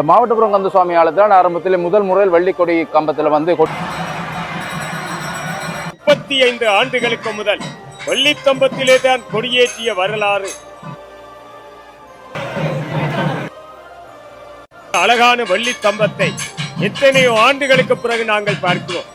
மாவட்டபுரம் கந்த சுவாமி ஆலயத்தில் ஆரம்பத்தில் முதல் முறையில் வள்ளிக்கொடி கம்பத்தில் வந்து முப்பத்தி ஐந்து ஆண்டுகளுக்கு முதல் வெள்ளித்தம்பத்திலே தான் கொடியேற்றிய வரலாறு. அழகான வெள்ளித்தம்பத்தை எத்தனையோ ஆண்டுகளுக்கு பிறகு நாங்கள் பார்க்கிறோம்.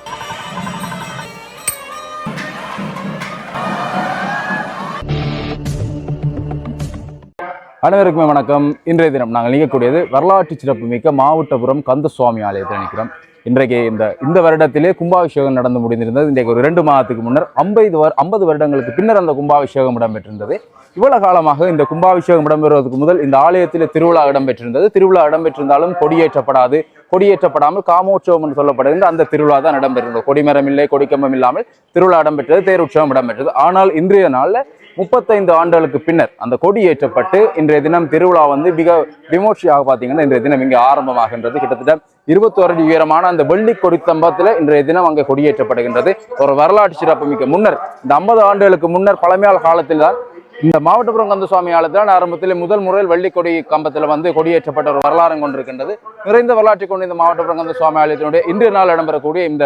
அனைவருக்குமே வணக்கம். இன்றைய தினம் நாங்கள் நீக்கக்கூடியது வரலாற்று சிறப்புமிக்க மாவட்டபுரம் கந்த சுவாமி ஆலயத்தில் நிற்கிறோம். இன்றைக்கு இந்த இந்த வருடத்திலே கும்பாபிஷேகம் நடந்து முடிந்திருந்தது. இன்றைக்கு ஒரு ரெண்டு மாதத்துக்கு முன்னர் ஐம்பது வரு ஐம்பது வருடங்களுக்கு பின்னர் அந்த கும்பாபிஷேகம் இடம்பெற்றிருந்தது. இவ்வளவு காலமாக இந்த கும்பாபிஷேகம் இடம்பெறுவதற்கு முதல் இந்த ஆலயத்தில் திருவிழா இடம்பெற்றிருந்தது. திருவிழா இடம்பெற்றிருந்தாலும் கொடியேற்றப்படாது. கொடியேற்றப்படாமல் காமோற்சவம் என்று சொல்லப்படுகின்ற அந்த திருவிழா தான் இடம்பெற்றிருந்தது. கொடிமரம் இல்லை கொடிக்கம்பம் இல்லாமல் திருவிழா இடம்பெற்றது தேருற்சவம் இடம்பெற்றது. ஆனால் இன்றைய நாளில் முப்பத்தைந்து ஆண்டுகளுக்கு பின்னர் அந்த கொடி ஏற்றப்பட்டு இன்றைய தினம் திருவிழா வந்து மிக விமோசையாக பார்த்தீங்கன்னா இன்றைய தினம் இங்கே ஆரம்பமாகின்றது. கிட்டத்தட்ட இருபத்தோரு அடி உயரமான அந்த வெள்ளி கொடித்தம்பத்தில் இன்றைய தினம் அங்கே கொடியேற்றப்படுகின்றது ஒரு வரலாற்று சிறப்புமிக்க முன்னர் இந்த ஐம்பது ஆண்டுகளுக்கு முன்னர் பழமையாள காலத்தில் தான் இந்த மாவட்டபுரம் கந்த சுவாமி ஆலயத்தில் ஆரம்பத்தில் முதல் முறையில் வெள்ளிக்கொடி கம்பத்தில் வந்து கொடியேற்றப்பட்ட ஒரு வரலாறு கொண்டிருக்கின்றது. நிறைந்த வரலாற்றை கொண்டு இந்த மாவட்டபுரம் கந்த சுவாமி ஆலயத்தினுடைய இன்றைய நாள் இடம்பெறக்கூடிய இந்த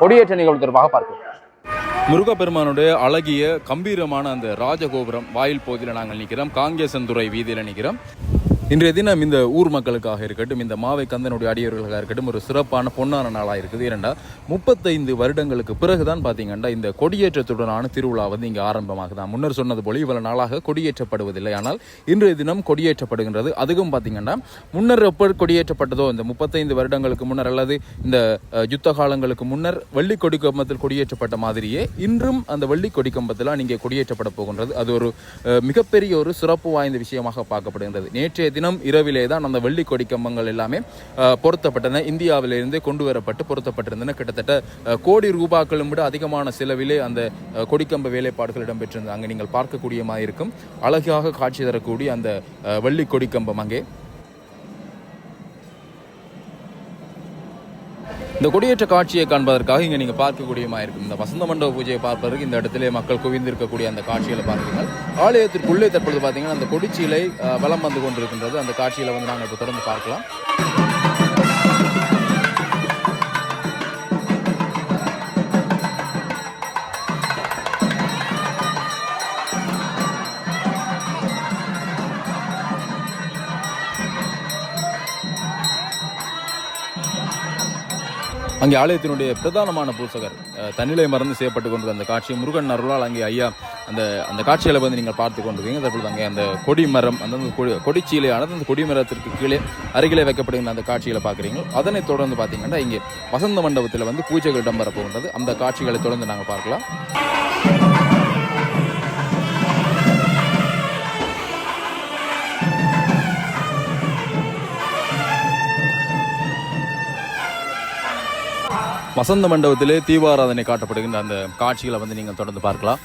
கொடியேற்ற நிகழ்வு தொடர்பாக பார்க்கிறோம் முருகப்பெருமானுடைய அழகிய கம்பீரமான அந்த ராஜகோபுரம் வாயில் பகுதியில் நாங்கள் நிற்கிறோம். காங்கேசந்துறை வீதியில் நிற்கிறோம். இன்றைய தினம் இந்த ஊர் மக்களுக்காக இருக்கட்டும் இந்த மாவை கந்தனுடைய அடியவர்களுக்காக இருக்கட்டும் ஒரு சிறப்பான பொன்னான நாளாக இருக்குது. ஏனெண்டா முப்பத்தைந்து வருடங்களுக்கு பிறகுதான் பார்த்தீங்கன்னா இந்த கொடியேற்றத்துடனான திருவிழா வந்து இங்கே ஆரம்பமாகுது நான் முன்னர் சொன்னது போல இவ்வளவு நாளாக கொடியேற்றப்படுவதில்லை. ஆனால் இன்றைய தினம் கொடியேற்றப்படுகின்றது. அதுவும் பார்த்தீங்கன்னா முன்னர் எப்போ கொடியேற்றப்பட்டதோ இந்த முப்பத்தைந்து வருடங்களுக்கு முன்னர் அல்லது இந்த யுத்த காலங்களுக்கு முன்னர் வெள்ளி கொடி கம்பத்தில் கொடியேற்றப்பட்ட மாதிரியே இன்றும் அந்த வெள்ளி கொடி கம்பத்தில் இங்கே கொடியேற்றப்பட போகின்றது. அது ஒரு மிகப்பெரிய ஒரு சிறப்பு வாய்ந்த விஷயமாக பார்க்கப்படுகின்றது. நேற்றைய தினம் இரவிலே தான் அந்த வெள்ளி கொடி கம்பங்கள் எல்லாமே பொருத்தப்பட்டன. இந்தியாவிலிருந்து கொண்டு வரப்பட்டு பொருத்தப்பட்டிருந்தன. கிட்டத்தட்ட கோடி ரூபாக்களும் விட அதிகமான செலவிலே அந்த கொடிக்கம்ப வேலைப்பாடுகள் இடம்பெற்றிருந்தது. அங்கே நீங்கள் பார்க்கக்கூடிய மாதிரி இருக்கும் அழகாக காட்சி தரக்கூடிய அந்த அஹ், வெள்ளி கொடிக்கம்பம் அங்கே. இந்த கொடியேற்ற காட்சியை காண்பதற்காக இங்கே நீங்கள் பார்க்கக்கூடியமா இருக்கும் இந்த வசந்த மண்டப பூஜையை பார்ப்பதற்கு இந்த இடத்திலே மக்கள் குவிந்திருக்கக்கூடிய அந்த காட்சிகளை பார்க்கிறீர்கள் ஆலயத்திற்குள்ளே தற்பொழுது பார்த்தீங்கன்னா அந்த கொடிச்சீலை வலம் வந்து கொண்டிருக்கின்றது. அந்த காட்சியில் வந்து நாங்கள் இப்போ தொடர்ந்து பார்க்கலாம். அங்கே ஆலயத்தினுடைய பிரதானமான பூசகர் தன்னிலை மறந்து செய்யப்பட்டு கொண்டிருந்த அந்த காட்சி முருகன் அருளால் அங்கே ஐயா அந்த அந்த காட்சிகளை வந்து நீங்கள் பார்த்து கொண்டிருக்கீங்க. தற்பொழுது அங்கே அந்த கொடி மரம் அந்த கொடி கொடிச்சீலையானது அந்த கொடி மரத்திற்கு கீழே அருகிலே வைக்கப்படுகிற அந்த காட்சிகளை பார்க்குறீங்க அதனைத் தொடர்ந்து பார்த்தீங்கன்னா இங்கே வசந்த மண்டபத்தில் வந்து பூஜைகள் இடம்பெற போகின்றது. அந்த காட்சிகளை தொடர்ந்து நாங்கள் பார்க்கலாம். வசந்த மண்டபத்திலே தீபாராதனை காட்டப்படுகின்ற அந்த காட்சிகளை வந்து நீங்கள் தொடர்ந்து பார்க்கலாம்.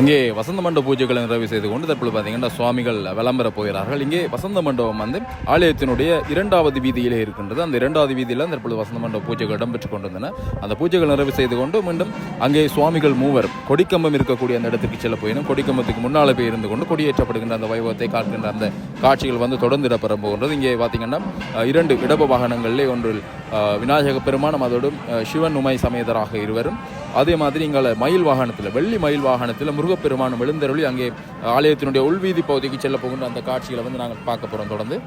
அங்கே வசந்த மண்டப பூஜைகளை நிறைவு செய்து கொண்டு தற்பொழுது பார்த்தீங்கன்னா சுவாமிகள் விளம்பர போகிறார்கள். இங்கே வசந்த மண்டபம் வந்து ஆலயத்தினுடைய இரண்டாவது வீதியிலே இருக்கின்றது. அந்த இரண்டாவது வீதியில் தற்பொழுது வசந்த மண்டப பூஜைகள் இடம்பெற்றுக் கொண்டிருந்தன. அந்த பூஜைகள் நிறைவு செய்து கொண்டு மீண்டும் அங்கே சுவாமிகள் மூவர் கொடிக்கம்பம் இருக்கக்கூடிய அந்த இடத்துக்கு செல்ல போயினும் கொடிக்கம்பத்துக்கு முன்னால் போய் இருந்து கொண்டு கொடியேற்றப்படுகின்ற அந்த வைபவத்தை காட்டுகின்ற அந்த காட்சிகள் வந்து தொடர்ந்து இடப்பெற போகின்றது. இங்கே பார்த்தீங்கன்னா இரண்டு இடப வாகனங்களிலே ஒன்றில் விநாயக பெருமானம் அதோடும் சிவன் உமை சமேதராக இருவரும் அதே மாதிரி இங்கே மயில் வாகனத்தில் வெள்ளி மயில் வாகனத்தில் முருகப்பெருமானும் எழுந்தருளி அங்கே ஆலயத்தினுடைய உள்வீதி பகுதிக்கு செல்ல போகின்ற அந்த காட்சிகளை வந்து நாங்கள் பார்க்க போகிறோம் தொடர்ந்து.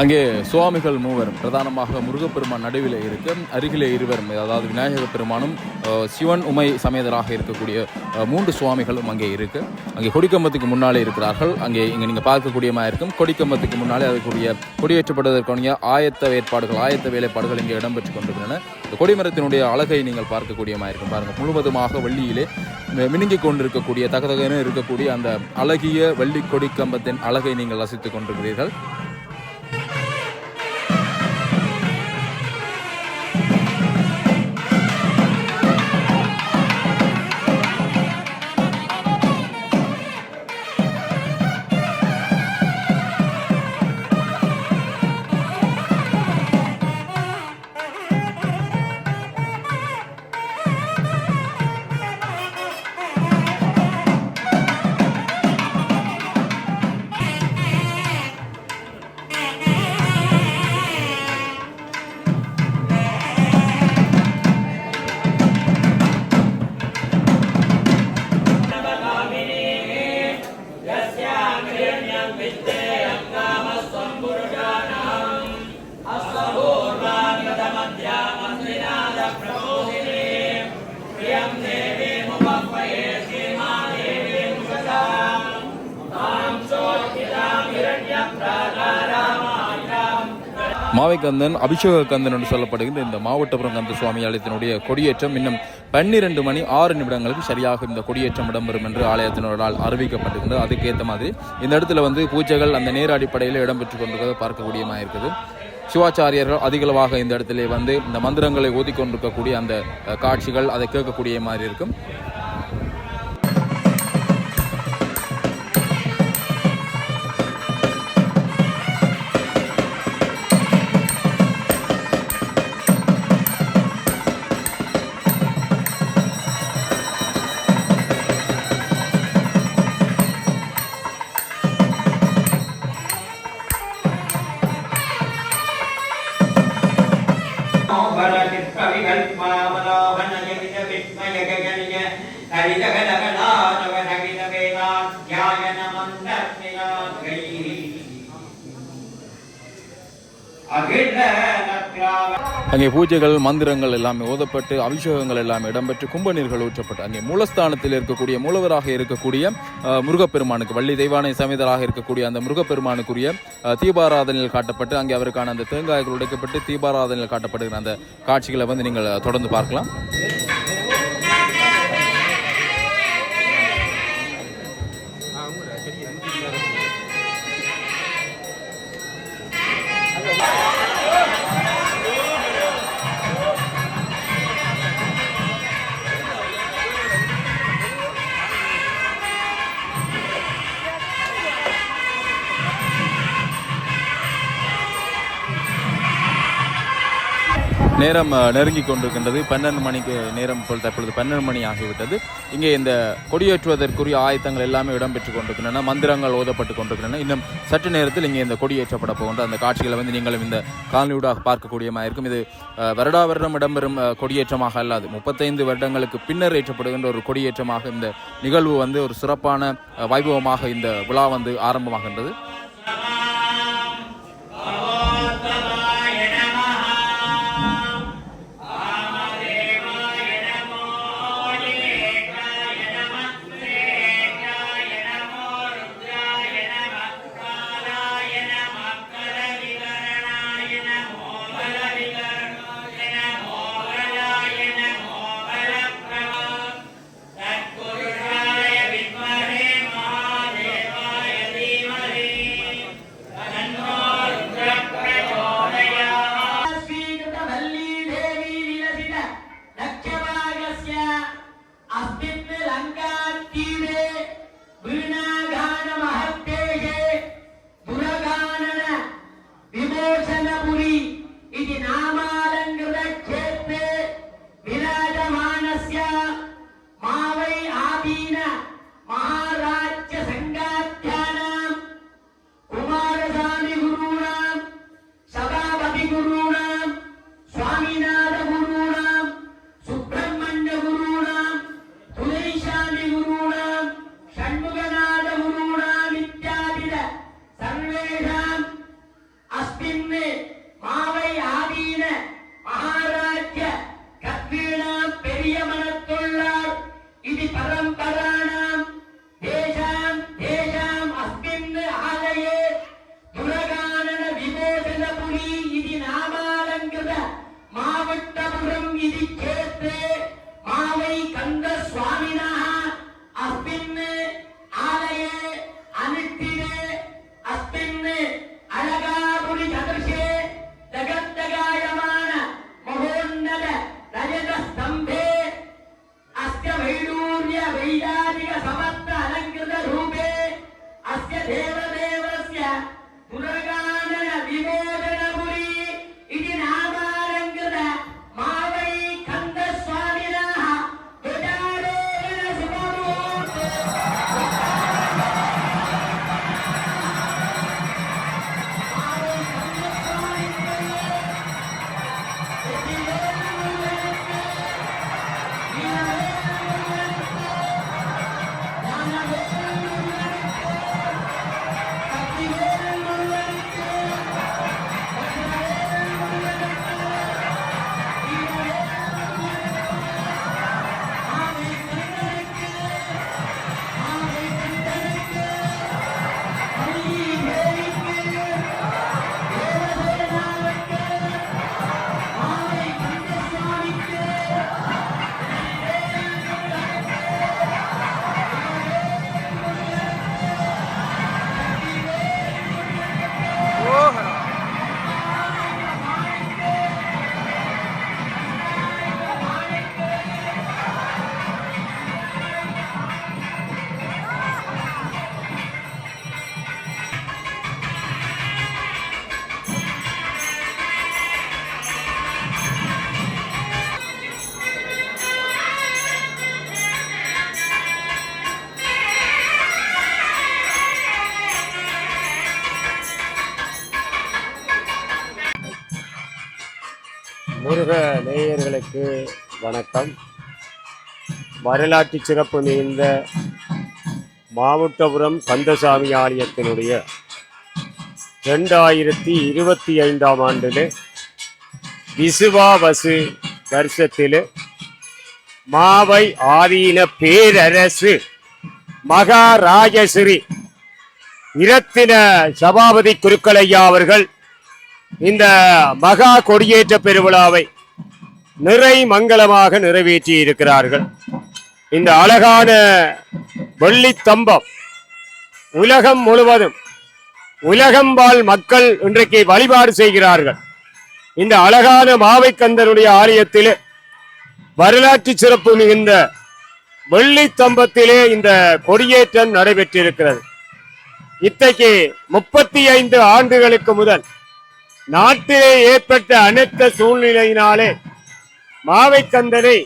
அங்கே சுவாமிகள் மூவரும் பிரதானமாக முருகப்பெருமான் நடுவில் இருக்க. அருகிலே இருவரும் அதாவது விநாயக பெருமானும் சிவன் உமை சமேதராக இருக்கக்கூடிய மூன்று சுவாமிகளும் அங்கே இருக்கு. அங்கே கொடிக்கம்பத்துக்கு முன்னாலே இருக்கிறார்கள். அங்கே இங்கே நீங்கள் பார்க்கக்கூடியமாக இருக்கும். கொடிக்கம்பத்துக்கு முன்னாலே அதற்குரிய கொடியேற்றப்படுவதற்கான ஆயத்த ஏற்பாடுகள் ஆயத்த வேலைப்பாடுகள் இங்கே இடம்பெற்றுக் கொண்டிருக்கின்றன. இந்த கொடிமரத்தினுடைய அழகை நீங்கள் பார்க்கக்கூடியமாக இருக்கும். பாருங்கள் முழுவதுமாக வெள்ளியிலே மினுங்கிக் கொண்டிருக்கக்கூடிய தகதகன இருக்கக்கூடிய அந்த அழகிய வெள்ளி கொடிக்கம்பத்தின் அழகை நீங்கள் ரசித்துக் கொண்டிருக்கிறீர்கள். மாவை கந்தன் அபிஷேக கந்தன் என்று சொல்லப்படுகின்ற இந்த மாவட்டபுரம் கந்த சுவாமி ஆலயத்தினுடைய கொடியேற்றம் இன்னும் பன்னிரண்டு மணி ஆறு நிமிடங்களுக்கு சரியாக இந்த கொடியேற்றம் இடம்பெறும் என்று ஆலயத்தினரால் அறிவிக்கப்பட்டிருக்கிறது அதுக்கேற்ற மாதிரி இந்த இடத்துல வந்து பூஜைகள் அந்த நேர அடிப்படையில் இடம்பெற்று கொண்டிருக்கிறத பார்க்கக்கூடியமாக இருக்குது சிவாச்சாரியர்கள் அதிகளவாக இந்த இடத்துல வந்து இந்த மந்திரங்களை ஓதிக்கொண்டிருக்கக்கூடிய அந்த காட்சிகள் அதை கேட்கக்கூடிய மாதிரி இருக்கும் அங்கே பூஜைகள் மந்திரங்கள் எல்லாமே ஓதப்பட்டு அபிஷேகங்கள் எல்லாமே இடம்பெற்று கும்பநீர்கள் ஊற்றப்பட்டு அங்கே மூலஸ்தானத்தில் இருக்கக்கூடிய மூலவராக இருக்கக்கூடிய முருகப்பெருமானுக்கு வள்ளி தெய்வானை சமேதராக இருக்கக்கூடிய அந்த முருகப்பெருமானுக்குரிய தீபாராதனையில் காட்டப்பட்டு அங்கே அவருக்கான அந்த தேங்காய்கள் உடைக்கப்பட்டு தீபாராதனையில் காட்டப்படுகிற அந்த காட்சிகளை வந்து நீங்கள் தொடர்ந்து பார்க்கலாம். நேரம் நெருங்கி கொண்டிருக்கின்றது. பன்னெண்டு மணிக்கு நேரம் போல் தற்பொழுது பன்னெண்டு மணி ஆகிவிட்டது. இங்கே இந்த கொடியேற்றுவதற்குரிய ஆயத்தங்கள் எல்லாமே இடம்பெற்று கொண்டிருக்கின்றன. மந்திரங்கள் ஓதப்பட்டு கொண்டிருக்கின்றன. இன்னும் சற்று நேரத்தில் இங்கே இந்த கொடியேற்றப்பட போகின்ற அந்த காட்சிகளை வந்து நீங்களும் இந்த காணொலியூடாக பார்க்கக்கூடியமாக இருக்கும் இது வருடா வருடம் இடம்பெறும் கொடியேற்றமாக அல்லாது முப்பத்தைந்து வருடங்களுக்கு பின்னர் ஏற்றப்படுகின்ற ஒரு கொடியேற்றமாக இந்த நிகழ்வு வந்து ஒரு சிறப்பான வைபவமாக இந்த விழா வந்து ஆரம்பமாகின்றது. அனைவருக்கு வணக்கம். வரலாற்று சிறப்பு மிகுந்த மாவட்டபுரம் கந்தசாமி ஆலயத்தினுடைய ரெண்டாயிரத்தி இருபத்தி ஐந்தாம் ஆண்டில் விசுவாவசு வருஷத்தில் மாவை ஆதீன பேரரசு மகாராஜஸ்ரீ இரத்தின சபாபதி குருக்கலையா அவர்கள் இந்த மகா கொடியேற்ற பெருவிழாவை நிறை மங்களமாக நிறைவேற்றி இருக்கிறார்கள். இந்த அழகான வெள்ளித்தம்பம் உலகம் முழுவதும் உலகம் வாழ் மக்கள் இன்றைக்கு வழிபாடு செய்கிறார்கள். இந்த அழகான மாவைக்கந்தனுடைய ஆலயத்திலே வரலாற்று சிறப்பு மிகுந்த வெள்ளித்தம்பத்திலே இந்த கொடியேற்றம் நடைபெற்றிருக்கிறது. இத்தகைய முப்பத்தி ஐந்து ஆண்டுகளுக்கு முதல் நாட்டிலே ஏற்பட்ட அனைத்த சூழ்நிலையினாலே மாவைக்கந்தனை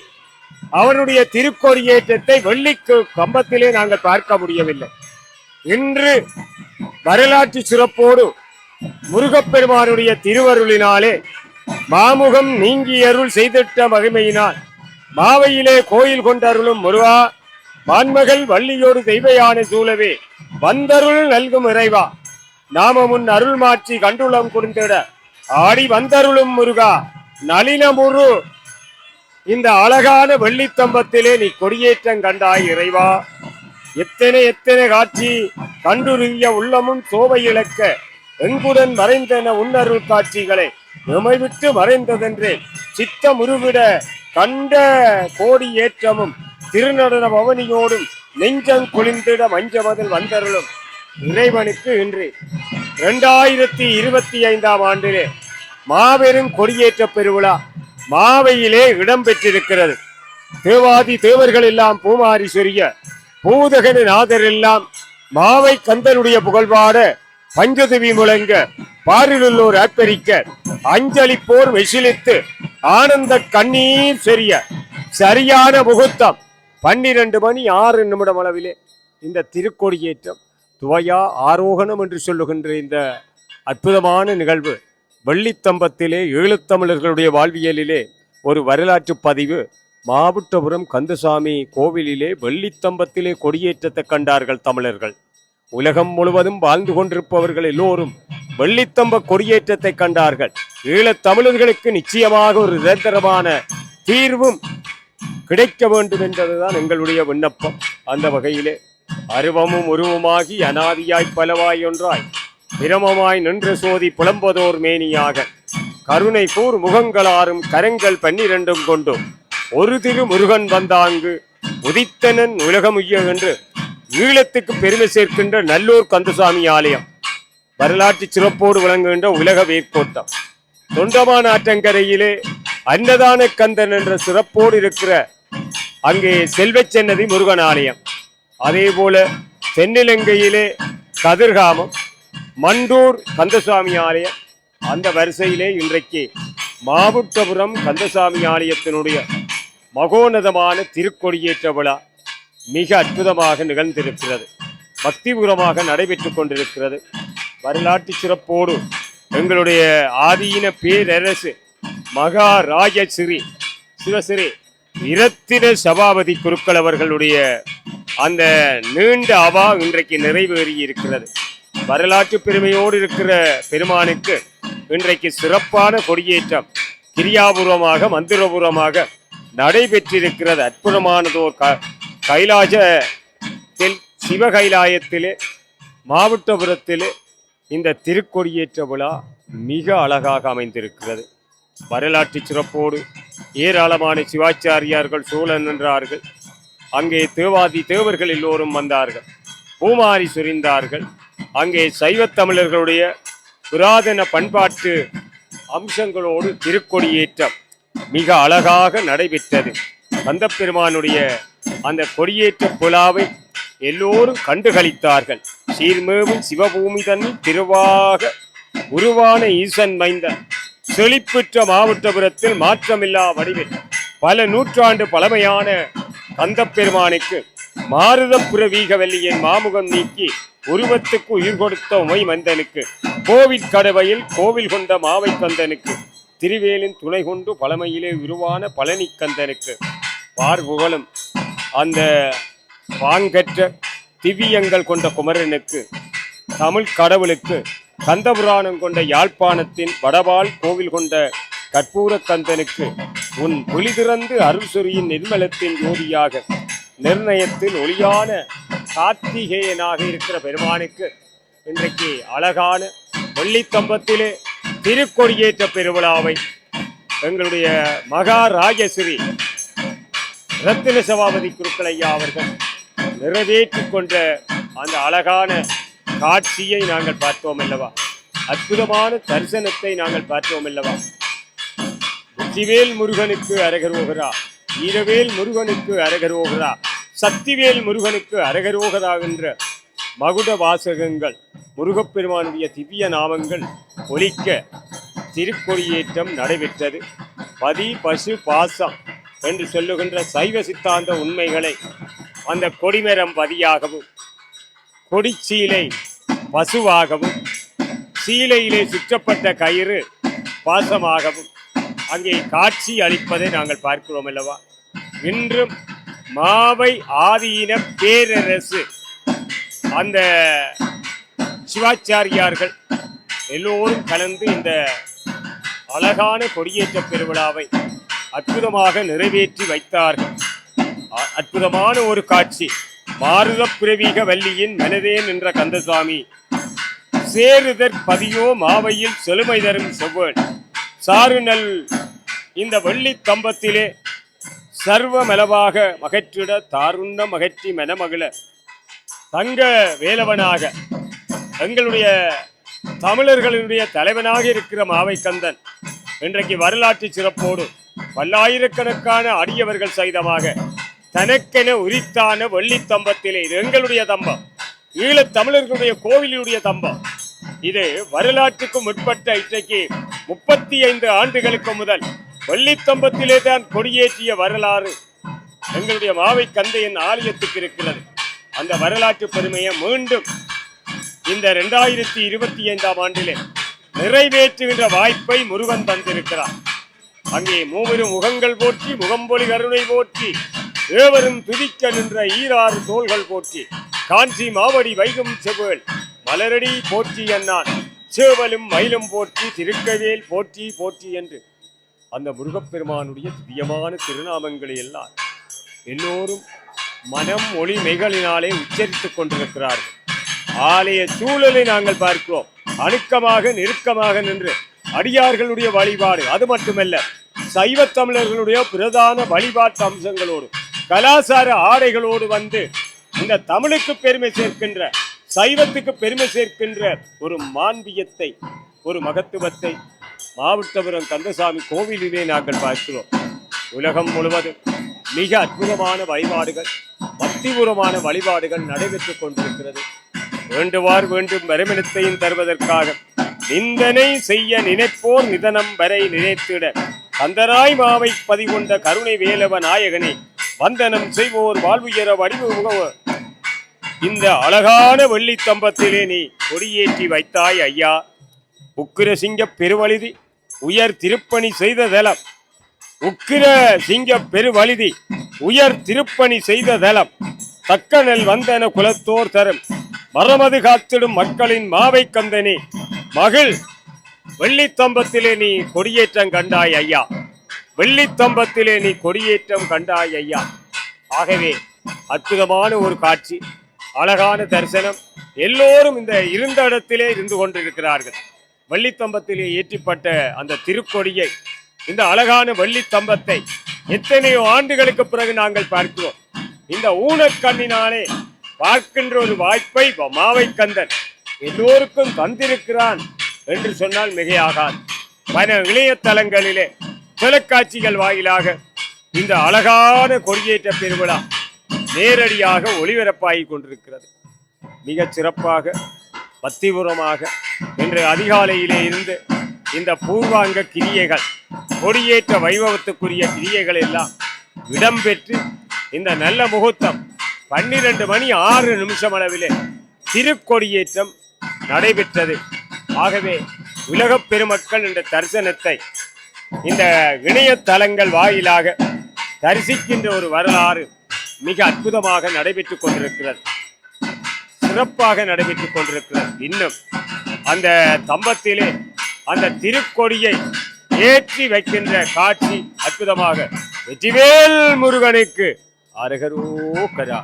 அவனுடைய திருக்கொடியேற்றத்தை வெள்ளிக்கு கம்பத்திலே நாங்கள் பார்க்க முடியவில்லை. இன்று வரலாற்று சிறப்போடு முருகப்பெருமானுடைய திருவருளினாலே மாமுகம் நீங்கி அருள் செய்திட்ட மகிமையினால் மாவையிலே கோயில் கொண்டருளும் முருகா வான்மகள் வள்ளியோடு தெய்வையான சூழவே வந்தருள் நல்கும் இறைவா நாம முன் அருள் மாற்றி கண்டுளம் குடிந்திட ஆடி வந்தருளும் முருகா நளினமுரு இந்த அழகான வெள்ளித்தம்பத்திலே நீ கொடியேற்றம் கண்டாய் இறைவா. எத்தனை எத்தனை காட்சி கண்டுருகிய உள்ளமும் சோவை இழக்க எங்குடன் மறைந்தன உன்னருள் காட்சிகளை எமை விட்டு மறைந்ததென்றே சித்தமுருவிட கண்ட கோடி ஏற்றமும் திருநடன பவனியோடும் நெஞ்சம் குளிந்திட மஞ்சமதில் வந்தருளும் இறைவனுக்கு இன்று. இரண்டாயிரத்தி இருபத்தி ஐந்தாம் ஆண்டிலே மாபெரும் கொடியேற்ற பெருவிழா மாவையிலே இடம் பெற்றிருக்கிறது தேவாதி தேவர்கள் எல்லாம் பூமாரி சொரிய பூதகன நாதர் எல்லாம் மாவை கந்தனுடைய புகழ்பாட பஞ்சதவி முழங்க பாரிலுள்ளோர் ஆப்பரிக்க அஞ்சலிப்போர் வெசிலித்து ஆனந்த கண்ணீர் செரிய சரியான முகூர்த்தம். பன்னிரண்டு மணி ஆறு நிமிடம் அளவிலே இந்த திருக்கொடியேற்றம் துவையா ஆரோகணம் என்று சொல்லுகின்ற இந்த அற்புதமான நிகழ்வு. வெள்ளித்தம்பத்திலே ஈழத்தமிழர்களுடைய வாழ்வியலிலே ஒரு வரலாற்று பதிவு. மாவட்டபுரம் கந்தசாமி கோவிலிலே வெள்ளித்தம்பத்திலே கொடியேற்றத்தை கண்டார்கள் தமிழர்கள். உலகம் முழுவதும் வாழ்ந்து கொண்டிருப்பவர்கள் எல்லோரும் வெள்ளித்தம்ப கொடியேற்றத்தை கண்டார்கள். ஈழத் தமிழர்களுக்கு நிச்சயமாக ஒரு நிரந்தரமான தீர்வும் கிடைக்க வேண்டும் என்பதுதான் எங்களுடைய விண்ணப்பம். அந்த வகையிலே அருவமும் உருவமாகி அனாதியாய் பலவாய் ஒன்றாய் பிரமமாய் நின்ற சோதி புலம்பதோர் மேனியாக. கருணை கூர் முகங்களாரும் கரங்கள் பன்னிரண்டும் கொண்டு ஒரு திரு முருகன் வந்தாங்கு உதித்தனன் உலகமுய்ய என்று ஈழத்துக்கு பெருமை சேர்க்கின்ற நல்லூர் கந்தசாமி ஆலயம். வரலாற்று சிறப்போடு விளங்குகின்ற உலக வேர்க்கோட்டம் தொண்டமான ஆற்றங்கரையிலே அன்னதான கந்தன் என்ற சிறப்போடு இருக்கிற அங்கே செல்வச்சன்னதி முருகன் ஆலயம். அதே போல தென்னிலங்கையிலே கதிர்காமம் மண்டூர் கந்தசாமி ஆலயம். அந்த வரிசையிலே இன்றைக்கு மாவுட்டபுரம் கந்தசாமி ஆலயத்தினுடைய மகோன்னதமான திருக்கொடியேற்ற விழா மிக அற்புதமாக நிகழ்ந்திருக்கிறது. பக்திபுரமாக நடைபெற்று கொண்டிருக்கிறது. வரலாற்று சிறப்போடு எங்களுடைய ஆதீன பேரரசு மகாராஜஸ்ரீ சிவசிறி இரத்தின சபாபதி குருக்கள் அவர்களுடைய அந்த நீண்ட அவா இன்றைக்கு நிறைவேறி இருக்கிறது வரலாற்று பெருமையோடு இருக்கிற பெருமானுக்கு இன்றைக்கு சிறப்பான கொடியேற்றம். கிரியாபூர்வமாக மந்திரபூர்வமாக நடைபெற்றிருக்கிறது. அற்புதமானதோர் க கைலாசத்தில் சிவகைலாயத்திலே மாவட்டபுரத்திலே இந்த திருக்கொடியேற்ற விழா மிக அழகாக அமைந்திருக்கிறது. வரலாற்று சிறப்போடு ஏராளமான சிவாச்சாரியார்கள் சூழல் நின்றார்கள் அங்கே தேவாதி தேவர்கள் எல்லோரும் வந்தார்கள். பூமாரி சுரிந்தார்கள். அங்கே சைவத் தமிழர்களுடைய புராதன பண்பாட்டு அம்சங்களோடு திருக்கொடியேற்றம் மிக அழகாக நடைபெற்றது. கந்தப்பெருமானுடைய அந்த கொடியேற்ற புலாவை எல்லோரும் கண்டுகளித்தார்கள் சீர்மேவும் சிவபூமி தன்னில் திருவாக உருவான ஈசன் மைந்த செழிப்புற்ற மாவட்டபுரத்தில் மாற்றமில்லா வடிவில் பல நூற்றாண்டு பழமையான கந்தப்பெருமானுக்கு மாருதப்புற வீகவல்லியின் மாமுகம் நீக்கி உருவத்துக்கு உயிர் கொடுத்த உமை மந்தனுக்கு கோவிட் கடவையில் கோவில் கொண்ட மாவை கந்தனுக்கு திருவேலின் துணை கொண்டு பழமையிலே உருவான பழனி கந்தனுக்கு பார்புகழும் அந்த பாங்கற்ற திவ்யங்கள் கொண்ட குமரனுக்கு தமிழ் கடவுளுக்கு கந்தபுராணம் கொண்ட யாழ்ப்பாணத்தின் வடபால் கோவில் கொண்ட கற்பூர கந்தனுக்கு உன் ஒளி திறந்து அருள் சொரியின் நிர்மலத்தின் ஜோதியாக நிர்ணயத்தில் ஒளியான கார்த்திகேயனாக இருக்கிற பெருமானுக்கு இன்றைக்கு அழகான வெள்ளித்தம்பத்திலே திருக்கொடியேற்ற பெருவிழாவை எங்களுடைய மகா ராஜஸ்ரீ ரத்தின சபாபதி குருக்களையா அவர்கள் நிறைவேற்றி கொண்ட அந்த அழகான காட்சியை நாங்கள் பார்த்தோம் அல்லவா? அற்புதமான தரிசனத்தை நாங்கள் பார்த்தோம் அல்லவா? வெற்றிவேல் முருகனுக்கு அரகரோகரா ஈரவேல் முருகனுக்கு அரகரோகரா சக்திவேல் முருகனுக்கு அரகரோகதாகின்ற மகுட வாசகங்கள் முருகப்பெருமானுடைய திவ்ய நாமங்கள் ஒலிக்க திருக்கொடியேற்றம் நடைபெற்றது. பதி பசு பாசம் என்று சொல்லுகின்ற சைவ சித்தாந்த உண்மைகளை அந்த கொடிமரம் பதியாகவும் கொடிச்சீலை பசுவாகவும் சீலையிலே சுற்றப்பட்ட கயிறு பாசமாகவும் அங்கே காட்சி அளிப்பதை நாங்கள் பார்க்கிறோம் அல்லவா? இன்றும் மாவை ஆதியின பேரரசு. அந்த சிவாச்சாரியார்கள் எல்லோரும் கலந்து இந்த அழகான கொடியேற்ற பெருவிழாவை அற்புதமாக நிறைவேற்றி வைத்தார்கள். அ- அற்புதமான ஒரு காட்சி. மாருத பிரவீக வள்ளியின் மனதேன் என்ற கந்தசுவாமி. சேருதற் பதியோ மாவையில் செழுமை தரும் செவ்வன் சாருநல் இந்த வெள்ளி தம்பத்திலே சர்வ மலவாக மகற்றிட தாருண்ண மகற்றி மனமகிழ தங்க வேலவனாக எங்களுடைய தமிழர்களுடைய தலைவனாக இருக்கிற மாவைக்கந்தன் இன்றைக்கு வரலாற்று சிறப்போடு பல்லாயிரக்கணக்கான அடியவர்கள் சகிதமாக தனக்கென உரித்தான வெள்ளித்தம்பத்திலே இது எங்களுடைய தம்பம். ஈழத் தமிழர்களுடைய கோவிலுடைய தம்பம். இது வரலாற்றுக்கும் முற்பட்ட இன்றைக்கு முப்பத்தி ஐந்து ஆண்டுகளுக்கு முதல் வெள்ளித்தம்பத்திலே தான் கொடியேற்றிய வரலாறு எங்களுடைய மாவை கந்தையின் ஆலயத்துக்கு இருக்கிறது. அந்த வரலாற்று பெருமையை மீண்டும் இந்த ரெண்டாயிரத்தி இருபத்தி ஐந்தாம் ஆண்டிலே நிறைவேற்றுகின்ற வாய்ப்பை முருகன் தந்திருக்கிறார். அங்கே மூவரும் முகங்கள் போற்றி முகம்பொலி கருணை போற்றி ஏவரும் துதிக்க நின்ற ஈராறு தோள்கள் போற்றி காஞ்சி மாவடி வைகும் செவ்வல் மலரடி போற்றி என்னான் சேவலும் மயிலும் போற்றி திருக்கவேல் போற்றி போற்றி என்று அந்த முருகப்பெருமானுடைய திவ்யமான திருநாமங்களை எல்லாம் எல்லோரும் மனம் ஒளி மெய்களினாலே உச்சரித்துக் கொண்டிருக்கிறார்கள். ஆலய சூழலை நாங்கள் பார்க்கிறோம். அணுக்கமாக நெருக்கமாக நின்று அடியார்களுடைய வழிபாடு. அது மட்டுமல்ல சைவ தமிழர்களுடைய பிரதான வழிபாட்டு அம்சங்களோடு கலாசார ஆடைகளோடு வந்து இந்த தமிழுக்கு பெருமை சேர்க்கின்ற சைவத்துக்கு பெருமை சேர்க்கின்ற ஒரு மாண்பியத்தை ஒரு மகத்துவத்தை மாவட்டபுரம் கந்தசாமி கோவிலிலே நாங்கள் பார்க்கிறோம். உலகம் முழுவதும் மிக அற்புதமான வழிபாடுகள் பக்திபூர்வமான வழிபாடுகள் நடைபெற்றுக் கொண்டிருக்கிறது. வேண்டுவார் வேண்டும் வருமிடத்தையும் தருவதற்காக நிந்தனை செய்ய நினைப்போர் நிதனம் வரை நினைத்திட கந்தராய் மாவை பதிகொண்ட கருணை வேலவ நாயகனை வந்தனம் செய்வோர் வாழ்வுயர வடிவு இந்த அழகான வெள்ளி தம்பத்திலே நீ கொடியேற்றி வைத்தாய் ஐயா. உக்கிர சிங்க பெருவழுதி உயர் திருப்பணி செய்த தலம். உக்கிர சிங்க பெருவழுதி உயர் திருப்பணி செய்த தலம். தக்கநெல் வந்தன குலத்தோர் தரும். மரமது காத்திடும் மக்களின் மாவை கந்தனே. மகிழ் வெள்ளித்தம்பத்திலே நீ கொடியேற்றம் கண்டாய் ஐயா. வெள்ளித்தம்பத்திலே நீ கொடியேற்றம் கண்டாய் ஐயா. ஆகவே அற்புதமான ஒரு காட்சி அழகான தரிசனம். எல்லோரும் இந்த இருந்த இடத்திலே இருந்து கொண்டிருக்கிறார்கள். வள்ளித்தம்பத்திலே ஏற்றிப்பட்ட அந்த திருக்கொடியை இந்த அழகான வள்ளித்தம்பத்தை எத்தனையோ ஆண்டுகளுக்கு பிறகு நாங்கள் பார்க்கிறோம். இந்த ஊனக்கண்ணினாலே பார்க்கின்ற ஒரு வாய்ப்பை மாவை கந்தன் எல்லோருக்கும் தந்திருக்கிறான் என்று சொன்னால் மிகையாகாது. பல இணையதளங்களிலே தொலைக்காட்சிகள் வாயிலாக இந்த அழகான கொடியேற்ற பெருவிழா நேரடியாக ஒளிபரப்பாகி கொண்டிருக்கிறது. மிகச் சிறப்பாக பக்திபூர்வமாக இன்று அதிகாலையிலே இருந்து இந்த பூர்வாங்க கிரியைகள் கொடியேற்ற வைபவத்துக்குரிய கிரியைகள் எல்லாம் இடம்பெற்று இந்த நல்ல முகூர்த்தம் பன்னிரண்டு மணி ஆறு நிமிஷம் அளவிலே திருக்கொடியேற்றம் நடைபெற்றது. ஆகவே உலகப் பெருமக்கள் இந்த தரிசனத்தை இந்த இணையதளங்கள் வாயிலாக தரிசிக்கின்ற ஒரு வரலாறு மிக அற்புதமாக நடைபெற்றுக் கொண்டிருக்கிறது. சிறப்பாக நடைபெற்றுக் கொண்டிருக்கிறது. இன்னும் அந்த தம்பத்திலே அந்த திருக்கொடியை ஏற்றி வைக்கின்ற காட்சி அற்புதமாக. வெற்றிவேல் முருகனுக்கு அரகரோ கதா